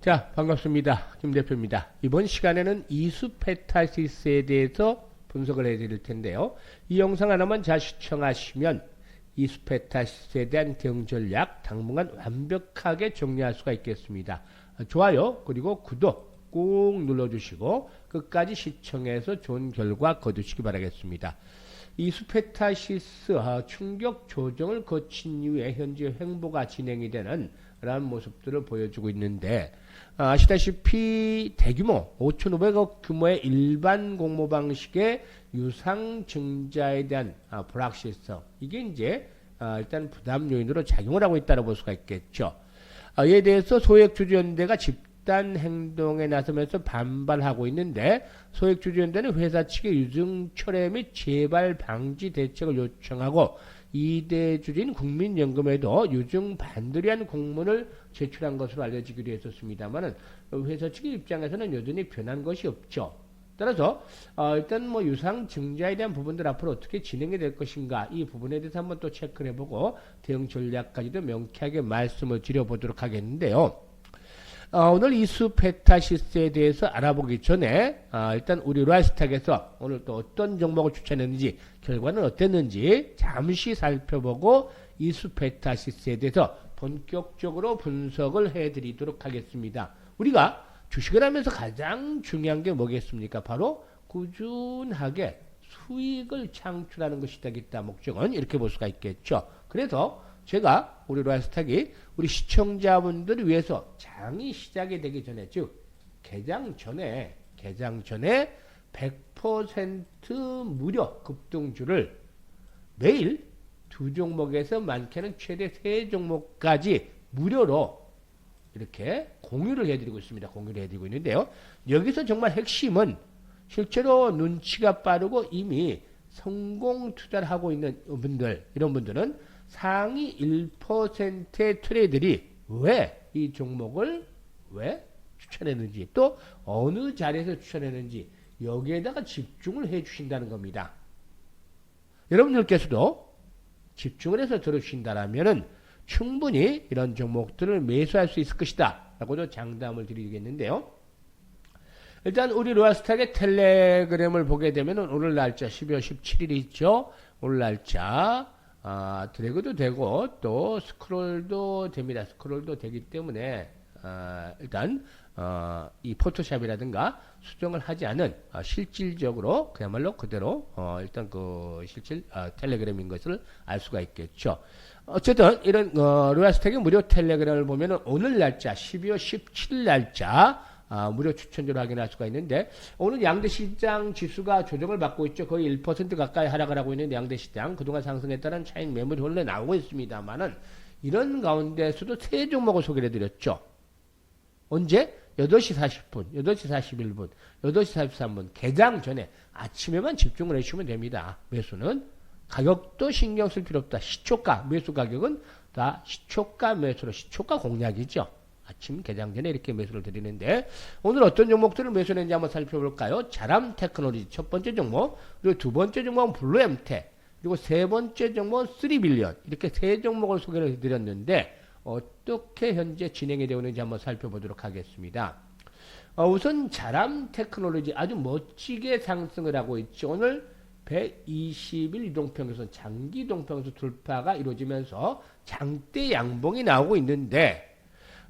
자, 반갑습니다. 김 대표입니다. 이번 시간에는 이수페타시스에 대해서 분석을 해드릴 텐데요. 이 영상 하나만 잘 시청하시면 이수페타시스에 대한 대응 전략 당분간 완벽하게 정리할 수가 있겠습니다. 좋아요, 그리고 구독 꼭 눌러주시고 끝까지 시청해서 좋은 결과 거두시기 바라겠습니다. 이수페타시스 아, 충격 조정을 거친 이후에 현재 횡보가 진행이 되는 라는 모습들을 보여주고 있는데 아, 아시다시피 대규모 5,500억 규모의 일반 공모 방식의 유상 증자에 대한 아, 불확실성 이게 이제 아, 일단 부담 요인으로 작용을 하고 있다고 볼 수가 있겠죠. 아, 이에 대해서 소액주주연대가 집 단 행동에 나서면서 반발하고 있는데 소액주주연대는 회사 측의 유증 철회 및 재발 방지 대책을 요청하고 이대 주주인 국민연금에도 유증 반대한 공문을 제출한 것으로 알려지기도 했었습니다만은 회사 측의 입장에서는 여전히 변한 것이 없죠. 따라서 어, 일단 뭐 유상 증자에 대한 부분들 앞으로 어떻게 진행이 될 것인가 이 부분에 대해서 한번 또 체크를 해보고 대응 전략까지도 명쾌하게 말씀을 드려보도록 하겠는데요. 어, 오늘 이수페타시스에 대해서 알아보기 전에 아, 일단 우리 라이스탁에서 오늘 또 어떤 종목을 추천했는지 결과는 어땠는지 잠시 살펴보고 이수페타시스에 대해서 본격적으로 분석을 해드리도록 하겠습니다. 우리가 주식을 하면서 가장 중요한 게 뭐겠습니까? 바로 꾸준하게 수익을 창출하는 것이 되겠다. 목적은 이렇게 볼 수가 있겠죠. 그래서 제가 우리 라이스탁이 우리 시청자분들을 위해서 장이 시작이 되기 전에 즉 개장 전에 개장 전에 100% 무료 급등주를 매일 두 종목에서 많게는 최대 세 종목까지 무료로 이렇게 공유를 해드리고 있습니다. 공유를 해드리고 있는데요. 여기서 정말 핵심은 실제로 눈치가 빠르고 이미 성공 투자를 하고 있는 분들, 이런 분들은 상위 1%의 트레이들이 왜 이 종목을 왜 추천했는지 또 어느 자리에서 추천했는지 여기에다가 집중을 해 주신다는 겁니다. 여러분들께서도 집중을 해서 들어주신다라면은 충분히 이런 종목들을 매수할 수 있을 것이다. 라고도 장담을 드리겠는데요. 일단 우리 로아스탁의 텔레그램을 보게 되면 오늘 날짜 12월 17일이 있죠. 오늘 날짜 아, 드래그도 되고 또 스크롤도 됩니다. 스크롤도 되기 때문에 아, 일단 어, 이 포토샵이라든가 수정을 하지 않은 어, 실질적으로 그야말로 그대로 어, 일단 그 실질 어, 텔레그램인 것을 알 수가 있겠죠. 어쨌든 이런 어, 로얄스택의 무료 텔레그램을 보면은 오늘 날짜 12월 17일 날짜 아, 무료 추천주를 확인할 수가 있는데 오늘 양대 시장 지수가 조정을 받고 있죠. 거의 1% 가까이 하락을 하고 있는 양대 시장 그동안 상승에 따른 차익 매물이 흘러 나오고 있습니다만은 이런 가운데서도 세 종목을 소개해 드렸죠. 언제? 8시 40분, 8시 41분, 8시 43분 개장 전에 아침에만 집중을 해주시면 됩니다. 매수는 가격도 신경 쓸 필요 없다. 시초가 매수 가격은 다 시초가 매수로 시초가 공략이죠. 아침 개장 전에 이렇게 매수를 드리는데 오늘 어떤 종목들을 매수했는지 한번 살펴볼까요? 자람 테크놀로지 첫 번째 종목 그리고 두 번째 종목은 블루엠테 그리고 세 번째 종목은 3빌리언 이렇게 세 종목을 소개를 해드렸는데 어떻게 현재 진행이 되고 있는지 한번 살펴보도록 하겠습니다. 어, 우선 자람 테크놀로지 아주 멋지게 상승을 하고 있죠. 오늘 120일 이동평선 장기 이동평선 돌파가 이루어지면서 장대 양봉이 나오고 있는데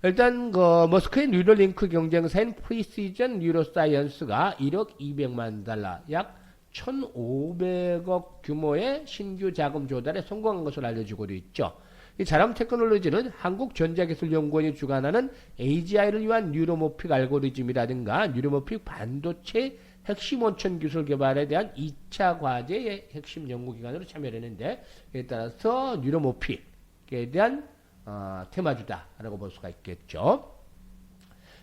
일단 그 머스크의 뉴럴링크 경쟁사인 프리시전 뉴로사이언스가 1억 200만 달러 약 1,500억 규모의 신규 자금 조달에 성공한 것으로 알려지고 있죠. 이 자람 테크놀로지는 한국전자기술연구원이 주관하는 AGI를 위한 뉴로모픽 알고리즘이라든가 뉴로모픽 반도체 핵심 원천 기술 개발에 대한 2차 과제의 핵심 연구기관으로 참여했는데 이에 따라서 뉴로모픽에 대한 어, 테마주다라고 볼 수가 있겠죠.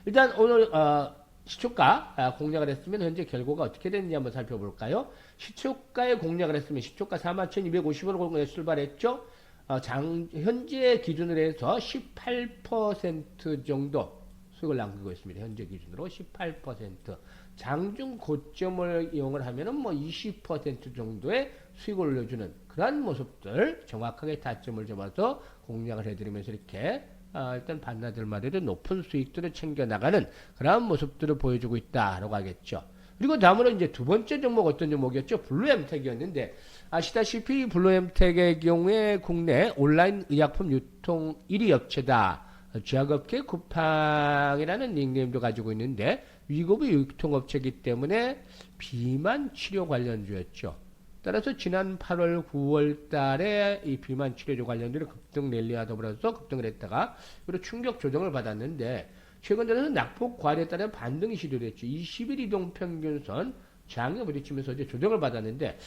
일단 오늘 어, 시초가 아, 공략을 했으면 현재 결과가 어떻게 됐는지 한번 살펴볼까요? 시초가에 공략을 했으면 시초가 41,250으로 출발했죠. 어, 장, 현재 기준으로 해서 18% 정도 수익을 남기고 있습니다. 현재 기준으로 18%. 장중 고점을 이용을 하면은 뭐 20% 정도의 수익을 올려주는 그러한 모습들 정확하게 타점을 잡아서 공략을 해드리면서 이렇게 아, 일단 반나절 말에도 높은 수익들을 챙겨 나가는 그러한 모습들을 보여주고 있다라고 하겠죠. 그리고 다음으로 이제 두 번째 종목 어떤 종목이었죠? 블루엠텍이었는데 아시다시피 블루엠텍의 경우에 국내 온라인 의약품 유통 1위 업체다. 제약업계 쿠팡이라는 닉네임도 가지고 있는데 위고부 유통업체이기 때문에 비만 치료 관련주였죠. 따라서 지난 8월, 9월 달에 이 비만 치료제 관련주로 급등 랠리와 더불어서 급등을 했다가 그리고 충격 조정을 받았는데 최근 들어서 낙폭 과열에 따른 반등이 시도를 했죠. 20일 이동 평균선 장에 부딪히면서 이제 조정을 받았는데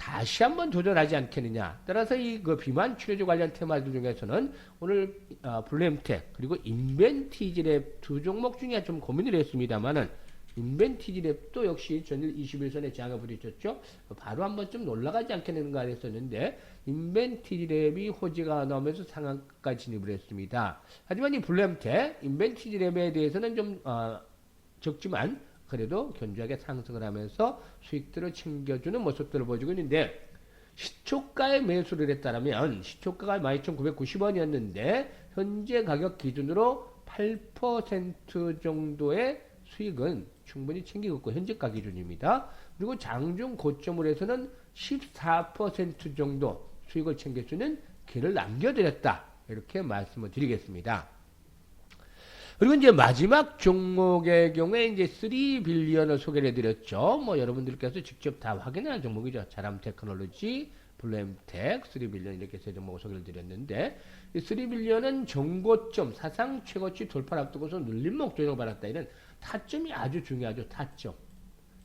다시 한번 도전하지 않겠느냐. 따라서 이 그 비만 치료제 관련 테마들 중에서는 오늘 어, 블루엠텍 그리고 인벤티지랩 두 종목 중에 좀 고민을 했습니다만은 인벤티지랩도 역시 전일 21선에 장을 부딪혔죠. 바로 한번 좀 올라가지 않겠는가 했었는데 인벤티지랩이 호지가 나오면서 상한가까지 진입을 했습니다. 하지만 이 블루엠텍 인벤티지랩에 대해서는 좀 어, 적지만 그래도 견조하게 상승을 하면서 수익들을 챙겨주는 모습들을 보여주고 있는데 시초가에 매수를 했다면 시초가가 12,990원이었는데 현재 가격 기준으로 8% 정도의 수익은 충분히 챙기고 있고 현재가 기준입니다. 그리고 장중 고점을 해서는 14% 정도 수익을 챙길 수 있는 길을 남겨드렸다. 이렇게 말씀을 드리겠습니다. 그리고 이제 마지막 종목의 경우에 이제 3 빌리언을 소개를 해드렸죠. 뭐 여러분들께서 직접 다 확인하는 종목이죠. 자람 테크놀로지, 블루엠텍, 3 빌리언 이렇게 세 종목을 소개를 드렸는데 이 3 빌리언은 정고점, 사상 최고치 돌파를 앞두고서 눌림목 조정을 받았다. 이런 타점이 아주 중요하죠. 타점.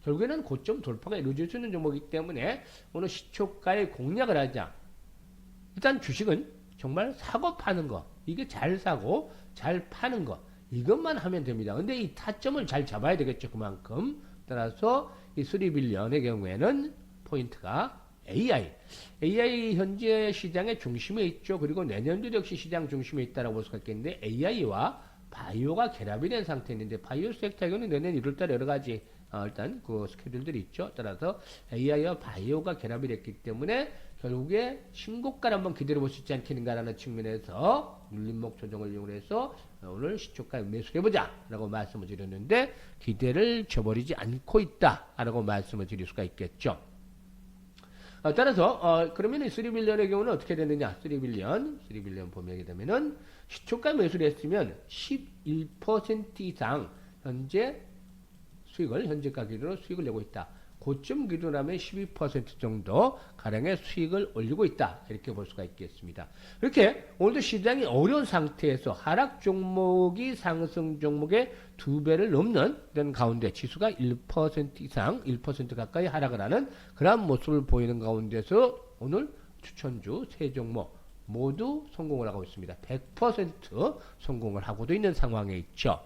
결국에는 고점 돌파가 이루어질 수 있는 종목이기 때문에 오늘 시초가에 공략을 하자. 일단 주식은 정말 사고 파는 거. 이게 잘 사고 잘 파는 거. 이것만 하면 됩니다. 근데 이 타점을 잘 잡아야 되겠죠. 그만큼. 따라서 이 3빌리언의 경우에는 포인트가 AI. AI 현재 시장의 중심에 있죠. 그리고 내년도 역시 시장 중심에 있다라고 볼 수가 있겠는데 AI와 바이오가 결합이 된 상태인데 바이오 섹터의 경우는 내년 1월달에 여러 가지 어, 일단 그 스케줄들이 있죠. 따라서 AI와 바이오가 결합이 됐기 때문에 결국에 신고가를 한번 기다려 볼 수 있지 않겠는가라는 측면에서 눌림목 조정을 이용해서 오늘 시초가에 매수해 보자 라고 말씀을 드렸는데 기대를 저버리지 않고 있다 라고 말씀을 드릴 수가 있겠죠. 어, 따라서 어, 그러면 이 3빌리언의 경우는 어떻게 되느냐 3빌리언 3빌리언 보게 되면은 시초가 매수를 했으면 11% 이상 현재 수익을 현재가 기준으로 수익을 내고 있다. 고점 기준하면 12% 정도 가량의 수익을 올리고 있다. 이렇게 볼 수가 있겠습니다. 이렇게 오늘도 시장이 어려운 상태에서 하락 종목이 상승 종목의 두 배를 넘는 이런 가운데 지수가 1% 이상, 1% 가까이 하락을 하는 그러한 모습을 보이는 가운데서 오늘 추천주 세 종목 모두 성공을 하고 있습니다. 100% 성공을 하고도 있는 상황에 있죠.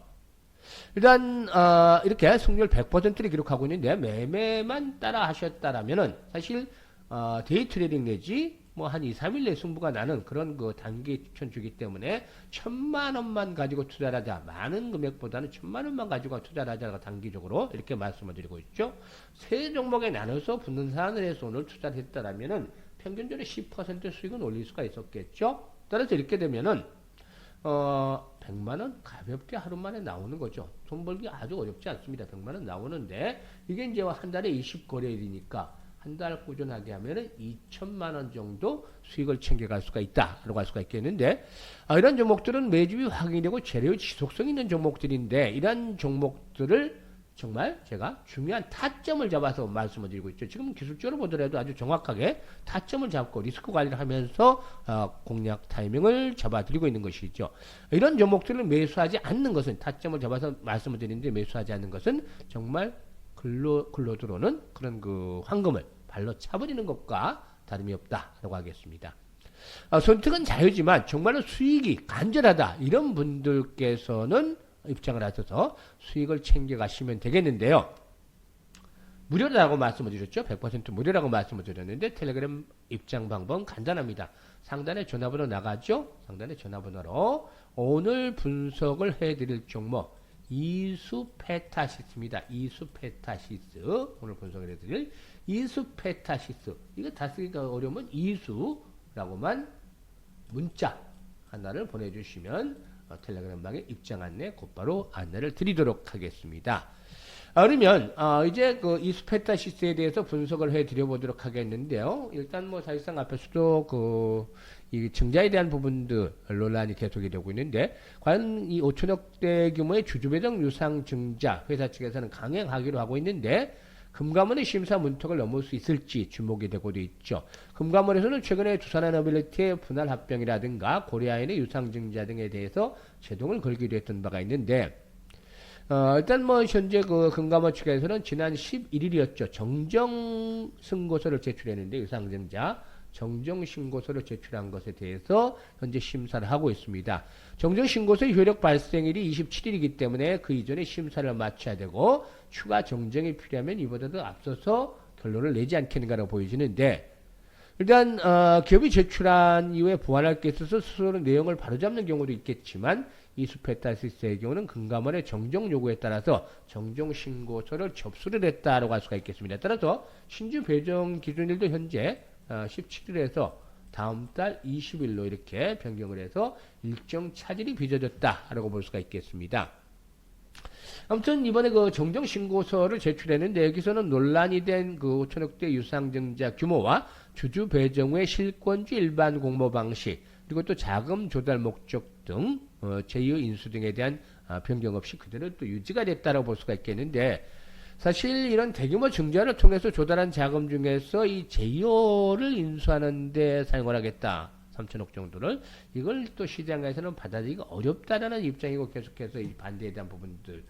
일단 어, 이렇게 승률 100%를 기록하고 있는데 매매만 따라 하셨다라면은 사실 어, 데이 트레이딩 내지 뭐 한 2, 3일 내 승부가 나는 그런 그 단기 추천주기 때문에 천만 원만 가지고 투자를 하자. 많은 금액보다는 천만 원만 가지고 투자를 하자가 단기적으로 이렇게 말씀을 드리고 있죠. 세 종목에 나눠서 붙는 사안을 해서 오늘 투자를 했다라면은 평균적으로 10% 수익은 올릴 수가 있었겠죠. 따라서 이렇게 되면은 어, 100만 원 가볍게 하루 만에 나오는 거죠. 돈 벌기 아주 어렵지 않습니다. 100만 원 나오는데 이게 이제 한 달에 20 거래일이니까 한 달 꾸준하게 하면은 2천만 원 정도 수익을 챙겨갈 수가 있다 라고 할 수가 있겠는데 아, 이런 종목들은 매집이 확인되고 재료 지속성 있는 종목들인데 이런 종목들을 정말 제가 중요한 타점을 잡아서 말씀을 드리고 있죠. 지금 기술적으로 보더라도 아주 정확하게 타점을 잡고 리스크 관리를 하면서 어, 공략 타이밍을 잡아드리고 있는 것이죠. 이런 종목들을 매수하지 않는 것은 타점을 잡아서 말씀을 드리는데 매수하지 않는 것은 정말 글로 글로 들어오는 그런 그 황금을 발로 차버리는 것과 다름이 없다라고 하겠습니다. 어, 선택은 자유지만 정말로 수익이 간절하다 이런 분들께서는 입장을 하셔서 수익을 챙겨가시면 되겠는데요. 무료라고 말씀을 드렸죠. 100% 무료라고 말씀을 드렸는데 텔레그램 입장 방법은 간단합니다. 상단에 전화번호 나가죠. 상단에 전화번호로 오늘 분석을 해드릴 종목 이수페타시스입니다. 이수페타시스 오늘 분석을 해드릴 이수페타시스 이거 다 쓰기가 어려우면 이수라고만 문자 하나를 보내주시면 어, 텔레그램 방에 입장 안내 곧바로 안내를 드리도록 하겠습니다. 아, 그러면 어, 이제 그 이스페타 시스에 대해서 분석을 해 드려 보도록 하겠는데요. 일단 뭐 사실상 앞에서도 그이 증자에 대한 부분들 논란이 계속이 되고 있는데 과연 이 5천억 대 규모의 주주배정 유상 증자 회사 측에서는 강행하기로 하고 있는데 금감원의 심사 문턱을 넘을 수 있을지 주목이 되고도 있죠. 금감원에서는 최근에 두산에너빌리티의 분할 합병이라든가 고려아연의 유상증자 등에 대해서 제동을 걸기도 했던 바가 있는데 어, 일단 뭐 현재 그 금감원 측에서는 지난 11일이었죠. 정정 승고서를 제출했는데 유상증자 정정 신고서를 제출한 것에 대해서 현재 심사를 하고 있습니다. 정정 신고서의 효력 발생일이 27일이기 때문에 그 이전에 심사를 마쳐야 되고 추가 정정이 필요하면 이보다도 앞서서 결론을 내지 않겠는가로 보여지는데 일단 어, 기업이 제출한 이후에 보완할 게 있어서 스스로 내용을 바로잡는 경우도 있겠지만 이 수페타시스의 경우는 금감원의 정정 요구에 따라서 정정 신고서를 접수를 했다라고 할 수가 있겠습니다. 따라서 신주 배정 기준일도 현재 어, 17일에서 다음 달 20일로 이렇게 변경을 해서 일정 차질이 빚어졌다라고 볼 수가 있겠습니다. 아무튼 이번에 그 정정 신고서를 제출했는데 여기서는 논란이 된 그 5천억대 유상증자 규모와 주주 배정 후의 실권주 일반 공모 방식 그리고 또 자금 조달 목적 등 어, 제2의 인수 등에 대한 아, 변경 없이 그대로 또 유지가 됐다고 볼 수가 있겠는데 사실 이런 대규모 증자를 통해서 조달한 자금 중에서 이 제2호를 인수하는 데 사용을 하겠다. 3천억 정도를 이걸 또 시장에서는 받아들이기 어렵다라는 입장이고 계속해서 이 반대에 대한 부분들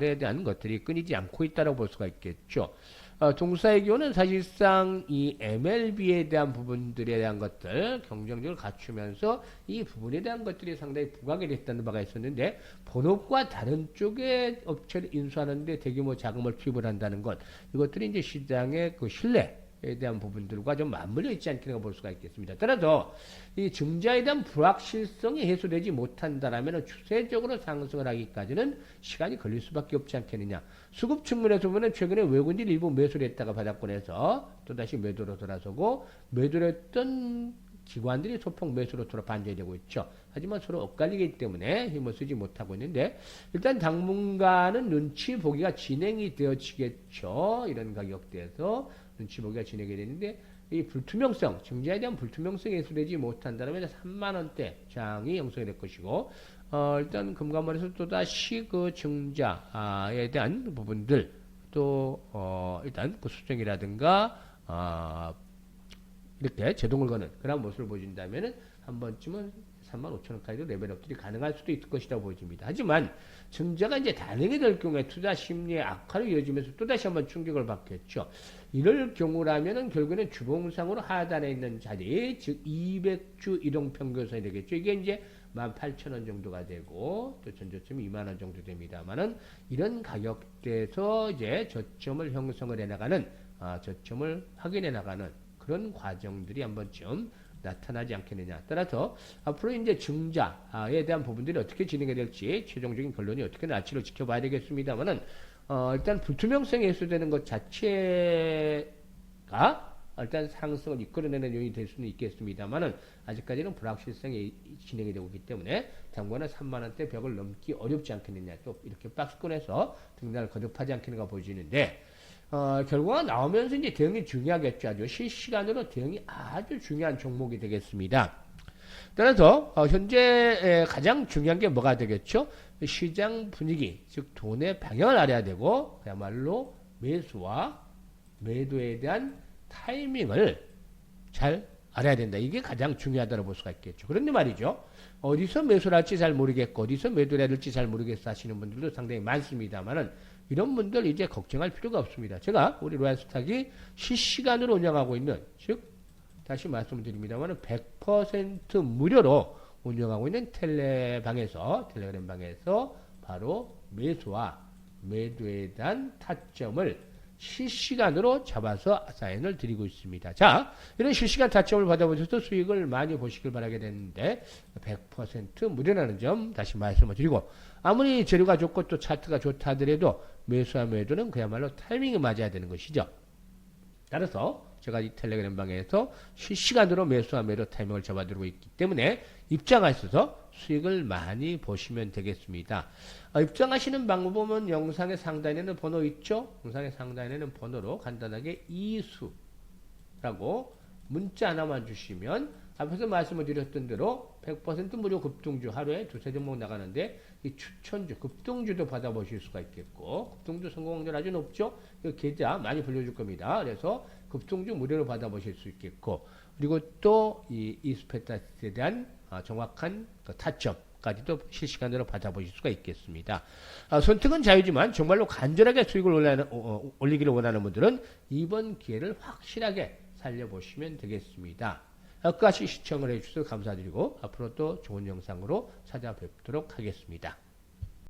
에 대한 것들이 끊이지 않고 있다고 볼 수가 있겠죠. 어, 동사의 경우는 사실상 이 MLB에 대한 부분들에 대한 것들 경쟁력을 갖추면서 이 부분에 대한 것들이 상당히 부각이 됐다는 바가 있었는데 본업과 다른 쪽의 업체를 인수하는데 대규모 자금을 투입을 한다는 것 이것들이 이제 시장의 그 신뢰 에 대한 부분들과 좀 맞물려 있지 않겠는가 볼 수가 있겠습니다. 따라서 이 증자에 대한 불확실성이 해소되지 못한다라면 추세적으로 상승을 하기까지는 시간이 걸릴 수밖에 없지 않겠느냐. 수급 측면에서 보면 최근에 외국인들이 일부 매수를 했다가 바닥권에서 또다시 매도로 돌아서고 매도를 했던 기관들이 소폭 매수로 돌아 반전이 되고 있죠. 하지만 서로 엇갈리기 때문에 힘을 쓰지 못하고 있는데 일단 당분간은 눈치 보기가 진행이 되어지겠죠. 이런 가격대에서 눈치 보기가 진행이 되는데 이 불투명성, 증자에 대한 불투명성이 해소되지 못한다면 3만 원대 장이 형성이 될 것이고 어, 일단 금감원에서 또 다시 그 증자에 대한 부분들 또 어, 일단 그 수정이라든가 어, 이렇게 제동을 거는 그런 모습을 보여준다면은 한 번쯤은 3만 5천 원까지도 레벨업들이 가능할 수도 있을 것이라고 보여집니다. 하지만 증자가 이제 단행이 될 경우에 투자 심리의 악화로 이어지면서 또다시 한번 충격을 받겠죠. 이럴 경우라면은 결국에는 주봉상으로 하단에 있는 자리, 즉 200주 이동평균선이 되겠죠. 이게 이제 18,000원 정도가 되고 또 전저점이 2만 원 정도 됩니다만은 이런 가격대에서 이제 저점을 형성을 해 나가는 아, 저점을 확인해 나가는 그런 과정들이 한 번쯤 나타나지 않겠느냐. 따라서 앞으로 이제 증자에 대한 부분들이 어떻게 진행이 될지 최종적인 결론이 어떻게 날지를 지켜봐야 되겠습니다만은 어, 일단 불투명성이 해소되는 것 자체가 일단 상승을 이끌어내는 요인이 될 수는 있겠습니다만은 아직까지는 불확실성이 진행이 되고 있기 때문에 당분간은 3만 원대 벽을 넘기 어렵지 않겠느냐. 또 이렇게 박스권에서 등단을 거듭하지 않겠는가 보여지는데 어, 결과가 나오면서 이제 대응이 중요하겠죠. 아주 실시간으로 대응이 아주 중요한 종목이 되겠습니다. 따라서 어, 현재 가장 중요한 게 뭐가 되겠죠? 시장 분위기, 즉 돈의 방향을 알아야 되고 그야말로 매수와 매도에 대한 타이밍을 잘 알아야 된다. 이게 가장 중요하다고 볼 수가 있겠죠. 그런데 말이죠. 어디서 매수를 할지 잘 모르겠고 어디서 매도를 해야 될지 잘 모르겠어 하시는 분들도 상당히 많습니다만은 이런 분들 이제 걱정할 필요가 없습니다. 제가 우리 로얄스탁이 실시간으로 운영하고 있는 즉 다시 말씀드립니다만 100% 무료로 운영하고 있는 텔레방에서 텔레그램 방에서 바로 매수와 매도에 대한 타점을 실시간으로 잡아서 사인을 드리고 있습니다. 자, 이런 실시간 타점을 받아보셔서 수익을 많이 보시길 바라게 되는데 100% 무료라는 점 다시 말씀을 드리고 아무리 재료가 좋고 또 차트가 좋다 하더라도 매수와 매도는 그야말로 타이밍이 맞아야 되는 것이죠. 따라서 제가 이 텔레그램 방에서 실시간으로 매수와 매도 타이밍을 잡아드리고 있기 때문에 입장하셔서 수익을 많이 보시면 되겠습니다. 어, 입장하시는 방법은 영상의 상단에는 번호 있죠? 영상의 상단에는 번호로 간단하게 이수라고 문자 하나만 주시면 앞에서 말씀을 드렸던 대로 100% 무료 급등주 하루에 두세 종목 나가는데 이 추천주 급등주도 받아보실 수가 있겠고 급등주 성공 확률 아주 높죠. 그 계좌 많이 불려줄 겁니다. 그래서 급등주 무료로 받아보실 수 있겠고 그리고 또 이 이스페타스에 대한 아, 정확한 그 타점 까지도 실시간으로 받아보실 수가 있겠습니다. 아, 선택은 자유지만 정말로 간절하게 수익을 어, 어, 올리기를 원하는 분들은 이번 기회를 확실하게 살려보시면 되겠습니다. 끝까지 시청을 해주셔서 감사드리고 앞으로 또 좋은 영상으로 찾아뵙도록 하겠습니다.